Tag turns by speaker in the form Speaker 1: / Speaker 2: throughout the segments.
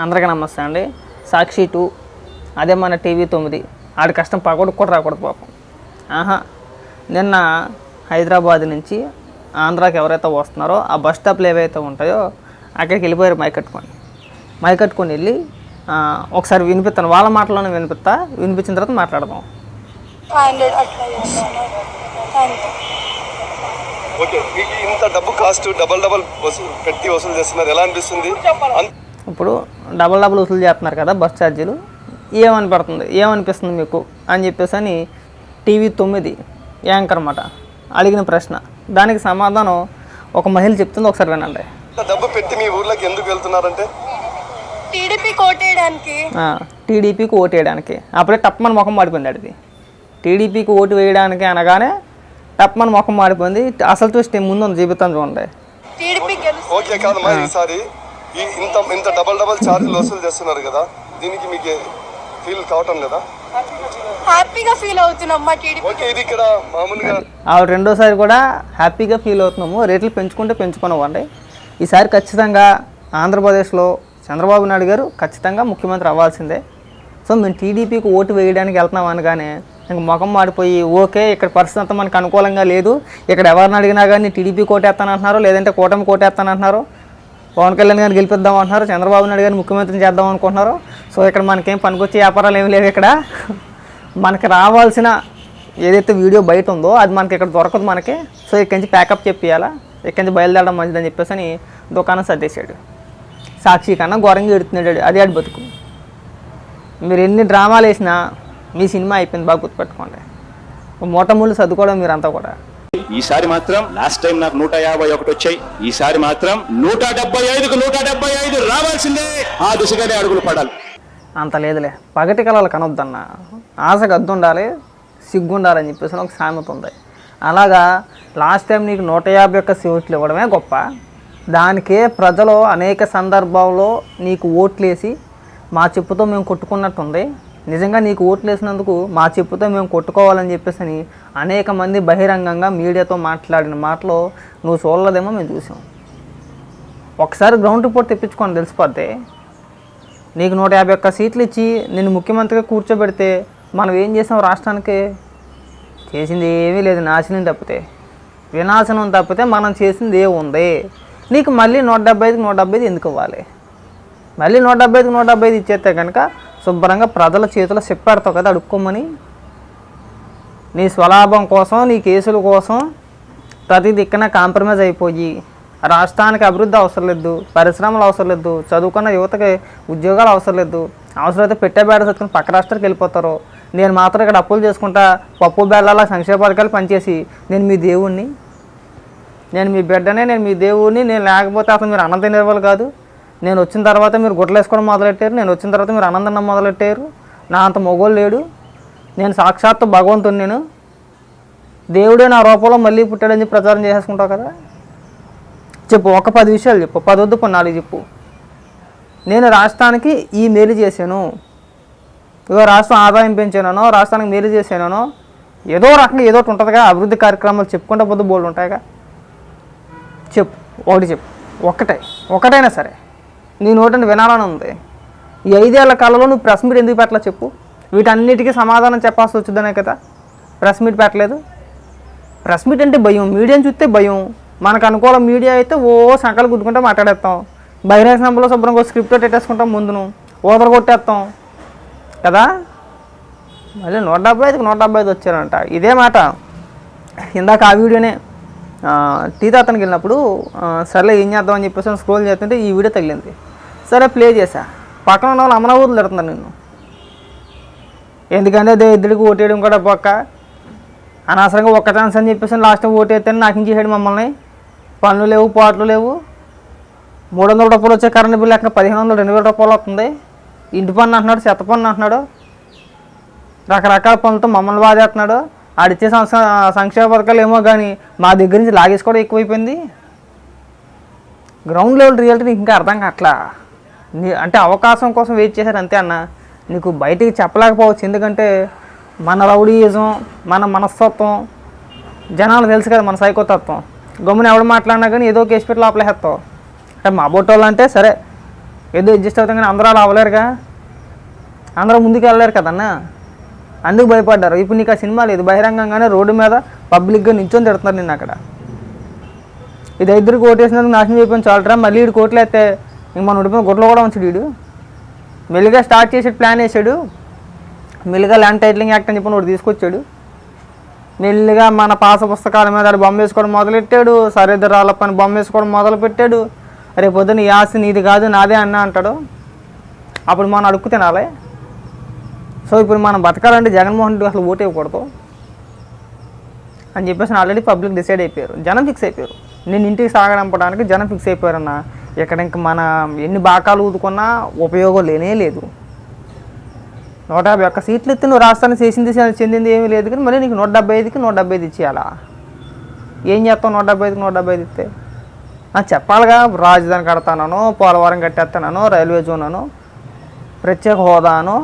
Speaker 1: అందరికీ నమస్తే అండి. సాక్షి టూ అదే మన టీవీ తొమ్మిది. ఆడి కష్టం పగొడు కూడా రాకూడదు పాపం. ఆహా నిన్న హైదరాబాద్ నుంచి ఆంధ్రాకి ఎవరైతే వస్తున్నారో ఆ బస్ స్టాప్లు ఏవైతే ఉంటాయో అక్కడికి వెళ్ళిపోయారు మైక్ కట్టుకొని. మైక్ కట్టుకొని వెళ్ళి ఆ, ఒకసారి వినిపిస్తాను. వాళ్ళ మాటలోనే వినిపిస్తా. వినిపించిన తర్వాత మాట్లాడదాం.
Speaker 2: ఓకే మీకు ఇంత డబ్బు కాస్ట్ డబల్ డబల్ వసూలు పెట్టి వసూలు చేస్తున్నారు. ఎలా అనిపిస్తుంది? అన్-
Speaker 1: ఇప్పుడు డబల్ డబల్ వసూలు చేస్తున్నారు కదా బస్ ఛార్జీలు. ఏమని పడుతుంది? ఏమనిపిస్తుంది మీకు? అని చెప్పేసి అని టీవీ తొమ్మిది యాంకర్ అన్నమాట అడిగిన ప్రశ్న. దానికి సమాధానం ఒక మహిళ చెప్తుంది ఒకసారి వినండి.
Speaker 2: డబ్బు పెట్టి మీ ఊర్లోకి ఎందుకు వెళ్తున్నారంటే?
Speaker 3: టీడీపీ కోటేయడానికి.
Speaker 1: ఆ, టీడీపీకి ఓటు వేయడానికి. అప్పుడే టప్మన్ ముఖం మాడిపోయింది అడిది టీడీపీకి ఓటు వేయడానికి అనగానే టప్మన్ ముఖం మాడిపోయింది. అసలు చూస్తే ముందు ఉంది జీవితం చూడండి.
Speaker 3: టీడీపీ
Speaker 2: ఓకే కాదమ్మా ఈసారి ఈ ఇంత ఇంత డబల్ డబల్ ఛార్జీలు వసూలు చేస్తున్నారు కదా దీనికి మీకు ఫీల్ కావటం లేదా?
Speaker 3: హ్యాపీగా ఫీల్ అవుతున్నాం మా టీడీపీ.
Speaker 2: ఓకే ఇది ఇక్కడ మామూలుగా
Speaker 1: ఆవిడ రెండోసారి కూడా హ్యాపీగా ఫీల్ అవుతున్నాము. రేట్లు పెంచుకుంటే పెంచుకున్నామండి. ఈసారి ఖచ్చితంగా ఆంధ్రప్రదేశ్లో చంద్రబాబు నాయుడు గారు ఖచ్చితంగా ముఖ్యమంత్రి అవ్వాల్సిందే. సో మేము టీడీపీకి ఓటు వేయడానికి వెళ్తున్నాం అనగానే ఇంక ముఖం మాడిపోయి ఓకే ఇక్కడ పరిస్థితి అంతా మనకు అనుకూలంగా లేదు. ఇక్కడ ఎవరిని అడిగినా కానీ టీడీపీ కోటేస్తానంటున్నారు లేదంటే కూటమి కోటేస్తానంటున్నారు పవన్ కళ్యాణ్ గారిని గెలిపిద్దాం అంటున్నారు చంద్రబాబు నాయుడు గారిని ముఖ్యమంత్రిని చేద్దాం అనుకుంటున్నారు. సో ఇక్కడ మనకేం పనికొచ్చే వ్యాపారాలు ఏమి లేవు ఇక్కడ. మనకి రావాల్సిన ఏదైతే వీడియో బయట ఉందో అది మనకి ఇక్కడ దొరకదు మనకి. సో ఇక్కడి నుంచి ప్యాకప్ చెప్పియాలా? ఇక్కడి నుంచి బయలుదేరడం మంచిదని చెప్పేసి అని దుకాణం సర్దేశాడు. సాక్షి కన్నా ఘోరంగా ఎడుతున్నాడు అది ఆడి బతుకు. మీరు ఎన్ని డ్రామాలు వేసినా మీ సినిమా అయిపోయింది బాగా గుర్తుపెట్టుకోండి. మూటముళ్ళు సర్దుకోవడం మీరంతా కూడా.
Speaker 4: ఈసారి మాత్రం లాస్ట్ టైం నాకు నూట యాభై ఒకటి వచ్చాయి. ఈసారి మాత్రం నూట డెబ్బై ఐదుకు నూట డెబ్బై ఐదు రావాల్సిందే. ఆ దిశగానే అడుగులు పడాలి.
Speaker 1: అంత లేదులే. పగటి కళలు కనొద్దన్న. ఆశకు అద్దు ఉండాలి సిగ్గు ఉండాలని చెప్పేసి ఒక సామెత ఉంది. అలాగా లాస్ట్ టైం నీకు నూట యాభై ఒక్క సీట్లు ఇవ్వడమే గొప్ప. దానికే ప్రజలు అనేక సందర్భాల్లో నీకు ఓట్లేసి మా చెప్పుతో మేము కొట్టుకున్నట్టుంది. నిజంగా నీకు ఓట్లు వేసినందుకు మా చెప్పుతో మేము కొట్టుకోవాలని చెప్పేసి అని అనేక మంది బహిరంగంగా మీడియాతో మాట్లాడిన మాటలు నువ్వు చూడలేదేమో మేము చూసాం. ఒకసారి గ్రౌండ్ రిపోర్ట్ తెప్పించుకొని తెలిసిపోతే నీకు నూట యాభై ఒక్క సీట్లు ఇచ్చి నిన్ను ముఖ్యమంత్రిగా కూర్చోబెడితే మనం ఏం చేసాం రాష్ట్రానికి? చేసింది ఏమీ లేదు నాశనం తప్పితే. వినాశనం తప్పితే మనం చేసింది ఏ ఉంది? నీకు మళ్ళీ నూట డెబ్బై ఐదుకి నూట డెబ్బై ఐదు ఎందుకు ఇవ్వాలి? మళ్ళీ నూట డెబ్బై ఐదుకి నూట డెబ్బై ఐదు ఇచ్చేస్తే కనుక శుభ్రంగా ప్రజల చేతిలో చెప్పాడుతావు కదా అడుక్కోమని. నీ స్వలాభం కోసం నీ కేసుల కోసం ప్రతి దిక్కున కాంప్రమైజ్ అయిపోయి రాష్ట్రానికి అభివృద్ధి అవసరం లేదు పరిశ్రమలు అవసరం లేదు చదువుకున్న యువతకి ఉద్యోగాలు అవసరం లేదు అవసరమైతే పెట్టే బేడ చదువుకుని పక్క రాష్ట్రానికి వెళ్ళిపోతారు. నేను మాత్రం ఇక్కడ అప్పులు చేసుకుంటా పప్పు బేళ్ళలా సంక్షేమ పథకాలు పనిచేసి నేను మీ దేవుణ్ణి. నేను మీ బిడ్డనే నేను మీ దేవుడిని నేను లేకపోతే అసలు మీరు అన్నది నిర్వలు కాదు. నేను వచ్చిన తర్వాత మీరు గుడ్లు వేసుకోవడం మొదలెట్టారు నేను వచ్చిన తర్వాత మీరు ఆనందం మొదలెట్టారు. నా అంత మొగోలు లేడు. నేను సాక్షాత్తు భగవంతుని నేను. దేవుడే నా రూపంలో మళ్ళీ పుట్టాడని చెప్పి ప్రచారం చేసేసుకుంటావు కదా? చెప్పు ఒక పది విషయాలు చెప్పు. పది వద్దు కొన్ని నాలుగు చెప్పు. నేను రాష్ట్రానికి ఈ మేలు చేశాను. ఇగో రాష్ట్రం ఆదాయం పెంచానో రాష్ట్రానికి మేలు చేశానో ఏదో రకంగా ఏదో ఒకటి ఉంటుందిగా అభివృద్ధి కార్యక్రమాలు చెప్పుకుంటే పొద్దు బోల్డ్ ఉంటాయిగా. చెప్పు ఒకటి చెప్పు. ఒక్కటే ఒకటైనా సరే. నీ నోటిని వినాలని ఉంది. ఈ ఐదేళ్ళ కాలంలో నువ్వు ప్రెస్ మీట్ ఎందుకు పెట్టలే చెప్పు? వీటన్నిటికీ సమాధానం చెప్పాల్సి వచ్చిందనే కదా? ప్రెస్ మీట్ పెట్టలేదు. ప్రెస్ మీట్ అంటే భయం. మీడియాని చూస్తే భయం. మనకు అనుకూల మీడియా అయితే ఓ సంకలు గుద్దుకుంటే మాట్లాడేస్తాం. బహిరంగ సభలో శుభ్రంగా స్క్రిప్ట్ పెట్టేసుకుంటాం ముందును. ఓదర కొట్టేస్తాం కదా? మళ్ళీ నూట డెబ్బై ఐదుకి నూట డెబ్బై ఐదు వచ్చారంట. ఇదే మాట. ఇందాక ఆ వీడియోనే టీ తాతనికి వెళ్ళినప్పుడు సర్లే ఏం చేద్దాం అని చెప్పేసి స్క్రోల్ చేస్తుంటే ఈ వీడియో తగిలింది. సరే ప్లే చేశా. పక్కన ఉన్న వాళ్ళు అమరావతులు తిడుతున్నారు నిన్ను. ఎందుకంటే అదే ఇద్దరికి ఓటేయడం కూడా పక్క. అనవసరంగా ఒక్క ఛాన్స్ అని చెప్పేసి లాస్ట్ ఓటేస్తే నాకు ఇంచేసాడు మమ్మల్ని? పనులు లేవు పాటలు లేవు. మూడు వందల రూపాయలు వచ్చే కరెంట్ బిల్ లేక పదిహేను వందలు రెండు వేల రూపాయలు వస్తుంది. ఇంటి పన్ను అంటున్నాడు చెత్త పన్ను అంటున్నాడు. రకరకాల పనులతో మమ్మల్ని బాధేస్తున్నాడు. ఆడిచ్చే సంక్ష సంక్షేమ పథకాలు ఏమో కానీ మా దగ్గర నుంచి లాగేసుకోవడం ఎక్కువైపోయింది. గ్రౌండ్ లెవెల్ రియాలిటీ నీకు ఇంకా అర్థం కావట్లా? నీ అంటే అవకాశం కోసం వెయిట్ చేశారు అంతే అన్న. నీకు బయటికి చెప్పలేకపోవచ్చు. ఎందుకంటే మన రౌడీయిజం మన మనస్తత్వం జనాలు తెలుసు కదా మన సైకోతత్వం. గమ్మున ఎవడు మాట్లాడినా కానీ ఏదో కేసు పెట్టి లోపలేస్తావు అంటే మా బొట్టోళ్ళు అంటే సరే ఏదో అడ్జస్ట్ అవుతాం కానీ అందరూ అలా అవ్వలేరుగా. అందరూ ముందుకు వెళ్ళలేరు కదన్నా అందుకు భయపడ్డారు. ఇప్పుడు నీకు ఆ సినిమా లేదు. బహిరంగంగానే రోడ్డు మీద పబ్లిక్గా నించొని తిడుతున్నారు నిన్ను అక్కడ. ఇది ఇద్దరు కోటేసినందుకు నాశనం చెప్పాను చాలరా. మళ్ళీ వీడు కోట్లు అయితే ఇంక మనం ఉండిపోయిన గుడ్లో కూడా ఉంచాడు వీడు. మెల్లిగా స్టార్ట్ చేసి ప్లాన్ వేసాడు. మెల్లిగా ల్యాండ్ టైటిలింగ్ యాక్ట్ అని చెప్పి ఒకటి తీసుకొచ్చాడు. మెల్లిగా మన పాస పుస్తకాల మీద అది బొమ్మ వేసుకోవడం మొదలెట్టాడు. సరిద్దరాల పని బొమ్మ వేసుకోవడం మొదలుపెట్టాడు. రేపు పొద్దున్న ఈ ఆస్తి నీది కాదు నాదే అన్న అంటాడు. అప్పుడు మనం అడుక్కు తినాలి. సో ఇప్పుడు మనం బతకాలంటే జగన్మోహన్ రెడ్డి అసలు ఓటు ఇవ్వకూడదు అని చెప్పేసి ఆల్రెడీ పబ్లిక్ డిసైడ్ అయిపోయారు. జనం ఫిక్స్ అయిపోయారు. నేను ఇంటికి సాగడంపడానికి జనం ఫిక్స్ అయిపోయారన్నా ఇక్కడ ఇంక మన ఎన్ని బాకాలు ఊదుకున్నా ఉపయోగం లేనే లేదు. నూట యాభై ఒక్క సీట్లు ఎత్తి నువ్వు రాష్ట్రానికి చేసింది చెందింది ఏమీ లేదు కానీ మళ్ళీ నీకు నూట డెబ్బై ఐదుకి నూట డెబ్బై ఐదు ఇచ్చేయాలా? ఏం చేస్తావు నూట డెబ్బై ఐదుకి నూట డెబ్బై ఐదు ఇస్తే చెప్పాలిగా రాజధాని కడతానను పోలవరం కట్టేస్తానను రైల్వే జోన్ అను ప్రత్యేక హోదాను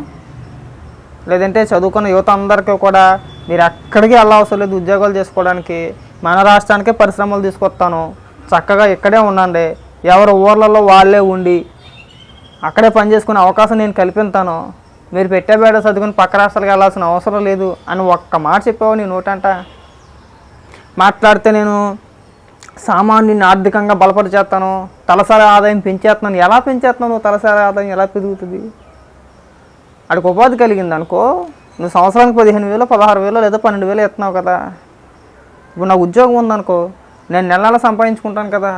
Speaker 1: లేదంటే చదువుకున్న యువత అందరికీ కూడా మీరు ఎక్కడికి వెళ్ళవసరం లేదు ఉద్యోగాలు చేసుకోవడానికి మన రాష్ట్రానికే పరిశ్రమలు తీసుకొస్తాను చక్కగా ఇక్కడే ఉండండి ఎవరి ఊర్లలో వాళ్ళే ఉండి అక్కడే పని చేసుకునే అవకాశం నేను కల్పిస్తాను మీరు పెట్టే బేడ చదువుకుని పక్క రాష్ట్రాలకు వెళ్ళాల్సిన అవసరం లేదు అని ఒక్క మాట చెప్పావు నీ నోటంట. మాట్లాడితే నేను సామాన్యుని ఆర్థికంగా బలపరిచేస్తాను తలసరి ఆదాయం పెంచేస్తున్నాను. ఎలా పెంచేస్తున్నావు నువ్వు తలసరి ఆదాయం? ఎలా పెరుగుతుంది? అక్కడికి ఉపాధి కలిగింది అనుకో నువ్వు సంవత్సరానికి పదిహేను వేలు పదహారు వేలు లేదా పన్నెండు వేలు ఎత్తున్నావు కదా. ఇప్పుడు నాకు ఉద్యోగం ఉందనుకో నేను నెల నెల సంపాదించుకుంటాను కదా.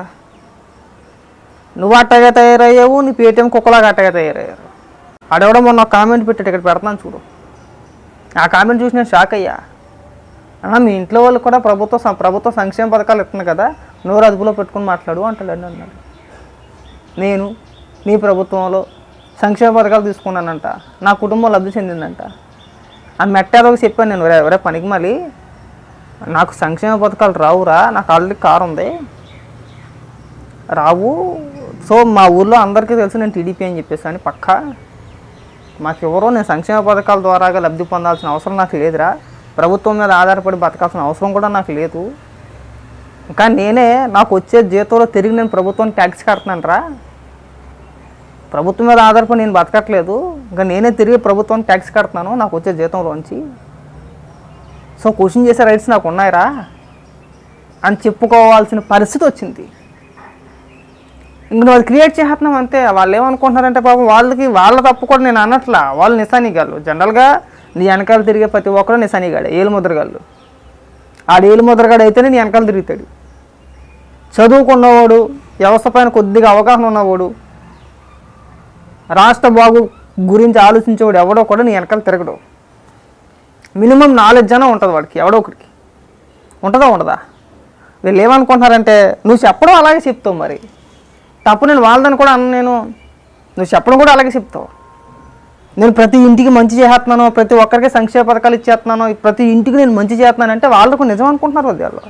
Speaker 1: నువ్వు అట్టగా తయారయ్యావు నీ పేటీఎం కుక్కలాగా అట్టగా తయారయ్యారు. ఆడెవడో మొన్న కామెంట్ పెట్టాడు ఇక్కడ పెడతాను చూడు. ఆ కామెంట్ చూసి నేను షాక్ అయ్యా. అన్నా మీ ఇంట్లో వాళ్ళు కూడా ప్రభుత్వ ప్రభుత్వ సంక్షేమ పథకాలు ఇస్తున్నాయి కదా నోరు అదుపులో పెట్టుకుని మాట్లాడు అంటాడు అన్నాడు. నేను నీ ప్రభుత్వంలో సంక్షేమ పథకాలు తీసుకున్నానంట నా కుటుంబం లబ్ధి చెందిందంట. ఆ మెట్టారోకి చెప్పాను నేను ఎవరే పనికి మళ్ళీ. నాకు సంక్షేమ పథకాలు రావురా నాకు ఆల్రెడీ కారు ఉంది. రావు సో మా ఊర్లో అందరికీ తెలుసు నేను టీడీపీ అని చెప్పేసి అని పక్కా మాకు ఎవరో నేను సంక్షేమ పథకాల ద్వారాగా లబ్ధి పొందాల్సిన అవసరం నాకు లేదురా. ప్రభుత్వం మీద ఆధారపడి బతకాల్సిన అవసరం కూడా నాకు లేదు. ఇంకా నేనే నాకు వచ్చే జీతంలో తిరిగి నేను ప్రభుత్వం ట్యాక్స్ కడుతున్నానరా. ప్రభుత్వం మీద ఆధారపడి నేను బతకట్లేదు. ఇంకా నేనే తిరిగి ప్రభుత్వం ట్యాక్స్ కడుతున్నాను నాకు వచ్చే జీతంలోంచి. సో క్వశ్చన్ చేసే రైట్స్ నాకు ఉన్నాయిరా. అని చెప్పుకోవాల్సిన పరిస్థితి వచ్చింది. ఇంక నువ్వు అది క్రియేట్ చేస్తున్నాం అంతే. వాళ్ళు ఏమనుకుంటున్నారంటే పాపం వాళ్ళకి వాళ్ళ తప్పు కూడా నేను అనట్లా. వాళ్ళు నిశానీగాళ్ళు జనరల్గా నీ వెనకాల తిరిగే ప్రతి ఒక్కరు నిశానిగాడే ఏలు ముద్రగాళ్ళు. ఆడు ఏలు ముద్రగాడు అయితేనే నీ వెనకాల తిరుగుతాడు. చదువుకున్నవాడు వ్యవస్థ పైన కొద్దిగా అవగాహన ఉన్నవాడు రాష్ట్ర బాగు గురించి ఆలోచించేవాడు ఎవడో కూడా నీ వెనకాల తిరగడు. మినిమం నాలెడ్జ్ అనే ఉంటుంది వాడికి ఎవడో ఒకడికి. ఉంటుందా ఉండదా? వీళ్ళు ఏమనుకుంటున్నారంటే నువ్వు చెప్పడం అలాగే చెప్తావు మరి. తప్పు నేను వాళ్ళదని కూడా అన్న నేను నువ్వు చెప్పడం కూడా అలాగే చెప్తావు. నేను ప్రతి ఇంటికి మంచి చేస్తున్నాను ప్రతి ఒక్కరికి సంక్షేమ పథకాలు ఇచ్చేస్తున్నాను ప్రతి ఇంటికి నేను మంచి చేస్తున్నాను అంటే వాళ్ళకు నిజం అనుకుంటున్నారు వాళ్ళు.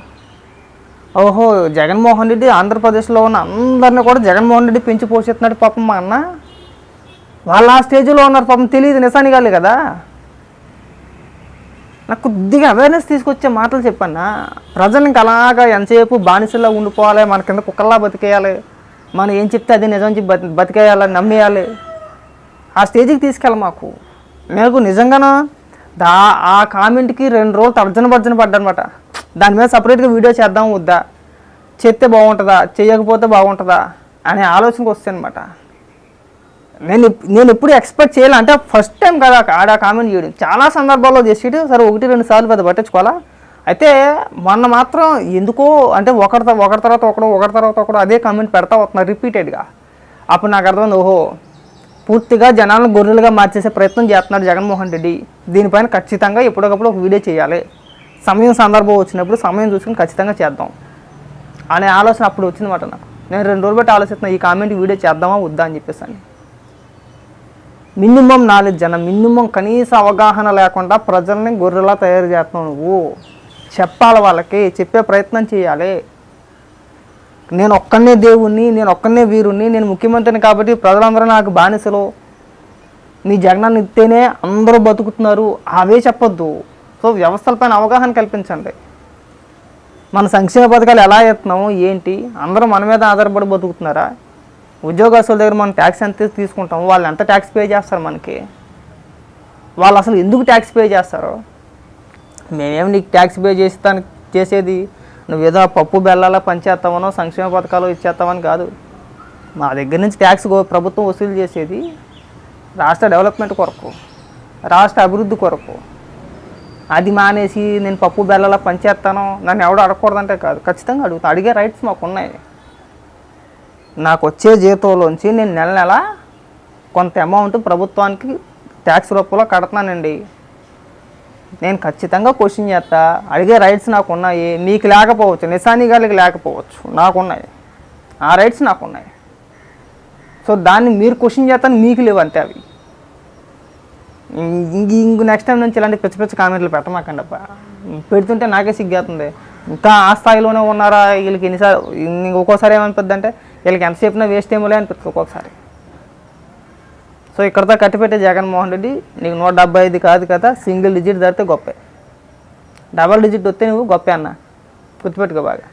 Speaker 1: ఓహో జగన్మోహన్ రెడ్డి ఆంధ్రప్రదేశ్లో ఉన్న అందరిని కూడా జగన్మోహన్ రెడ్డి పెంచి పోషిస్తున్నాడు పాపం మా అన్న. వాళ్ళు ఆ స్టేజ్లో ఉన్నారు పాపం తెలియదు నిజానిగాలి కదా నాకు కొద్దిగా అవేర్నెస్ తీసుకొచ్చే మాటలు చెప్పన్నా. ప్రజలకు ఇంకా అలాగా ఎంతసేపు బానిసలా ఉండిపోవాలి మన కింద కుక్కల్లా బతికేయాలి. మనం ఏం చెప్తే అది నిజం చెప్పి బతి బతికేయాలి నమ్మేయాలి. ఆ స్టేజ్కి తీసుకెళ్ళి మాకు. నాకు నిజంగానో? దా ఆ కామెంట్కి రెండు రోజులు తర్జన భర్జన పడ్డనమాట. దాని మీద సపరేట్గా వీడియో చేద్దాం వద్దా? చెప్తే బాగుంటుందా? చేయకపోతే బాగుంటుందా? అనే ఆలోచనకు వస్తే అనమాట నేను నేను ఎప్పుడు ఎక్స్పెక్ట్ చేయాలి? అంటే ఫస్ట్ టైం కదా ఆడ కామెంట్ చేయడం. చాలా సందర్భాల్లో చేసేది సరే ఒకటి రెండు సార్లు పెద్ద పట్టించుకోవాలా? అయితే మొన్న మాత్రం ఎందుకో అంటే ఒకరి ఒకరి తర్వాత ఒకడు ఒకరి తర్వాత ఒకడు అదే కామెంట్ పెడతా వస్తున్నారు రిపీటెడ్గా అప్పుడు నాకు అర్థమైంది ఓహో పూర్తిగా జనాలను గొర్రెలుగా మార్చేసే ప్రయత్నం చేస్తున్నాడు జగన్మోహన్ రెడ్డి. దీనిపైన ఖచ్చితంగా ఎప్పటికప్పుడు ఒక వీడియో చేయాలి. సమయం సందర్భం వచ్చినప్పుడు సమయం చూసుకుని ఖచ్చితంగా చేద్దాం అనే ఆలోచన అప్పుడు వచ్చిందన్నమాట నాకు. నేను రెండు రోజులు బట్టి ఆలోచిస్తున్నా ఈ కామెంట్ వీడియో చేద్దామా వద్దా అని చెప్పేసి అని. మినిమం నాలెడ్జ్ అన్న మినిమం కనీస అవగాహన లేకుండా ప్రజల్ని గొర్రెలా తయారు చేస్తున్నావు నువ్వు. చెప్పాలి వాళ్ళకి చెప్పే ప్రయత్నం చేయాలి. నేను ఒక్కనే దేవుణ్ణి నేను ఒక్కనే వీరుణ్ణి నేను ముఖ్యమంత్రిని కాబట్టి ప్రజలందరూ నాకు బానిసలు. నీ జగనాన్ని ఇస్తేనే అందరూ బతుకుతున్నారు. అవే చెప్పొద్దు. సో వ్యవస్థలపైన అవగాహన కల్పించండి. మన సంక్షేమ పథకాలు ఎలా ఎత్తున్నాము ఏంటి అందరూ మన మీద ఆధారపడి బతుకుతున్నారా? ఉద్యోగస్తుల దగ్గర మనం ట్యాక్స్ ఎంత తీసుకుంటాం వాళ్ళు ఎంత ట్యాక్స్ పే చేస్తారు మనకి? వాళ్ళు అసలు ఎందుకు ట్యాక్స్ పే చేస్తారు? మేమేం నీకు ట్యాక్స్ పే చేస్తాను చేసేది? నువ్వు ఏదో పప్పు బెల్లాల పంచేస్తామనో సంక్షేమ పథకాలు ఇచ్చేస్తామని కాదు. మా దగ్గర నుంచి ట్యాక్స్ ప్రభుత్వం వసూలు చేసేది రాష్ట్ర డెవలప్మెంట్ కొరకు రాష్ట్ర అభివృద్ధి కొరకు. అది మానేసి నేను పప్పు బెల్లాల పనిచేస్తాను నన్ను ఎవడో అడగకూడదంటే కాదు. ఖచ్చితంగా అడుగుతా. అడిగే రైట్స్ మాకు ఉన్నాయి. నాకు వచ్చే జీతంలోంచి నేను నెల నెల కొంత అమౌంట్ ప్రభుత్వానికి ట్యాక్స్ రూపంలో కడతానండి నేను ఖచ్చితంగా క్వశ్చన్ చేస్తా. అడిగే రైట్స్ నాకు ఉన్నాయి మీకు లేకపోవచ్చు. నిశాని గారికి లేకపోవచ్చు. నాకున్నాయి. ఆ రైట్స్ నాకు ఉన్నాయి సో దాన్ని మీరు క్వశ్చన్ చేస్తాను మీకు లేవు అంతే అవి. ఇంక నెక్స్ట్ టైం నుంచి ఇలాంటి పిచ్చి పిచ్చి కామెంట్లు పెట్టమాకండి అబ్బా. పెడుతుంటే నాకే సిగ్గేస్తుంది ఇంకా ఆ స్థాయిలోనే ఉన్నారా? వీళ్ళకి ఎన్నిసార్లు ఇంక ఒక్కోసారి ఏమనిపిద్ది అంటే వీళ్ళకి ఎంత చెప్పినా వేస్ట్ ఏమోలే అనిపిస్తుంది ఒక్కొక్కసారి సో ఇక్కడతో కట్టిపెట్టే జగన్మోహన్ రెడ్డి నీకు నూట డెబ్బై ఐదు కాదు కదా సింగిల్ డిజిట్ ధరితే గొప్పే. డబల్ డిజిట్ వస్తే నువ్వు గొప్పే అన్న. గుర్తుపెట్టుకో బాగా.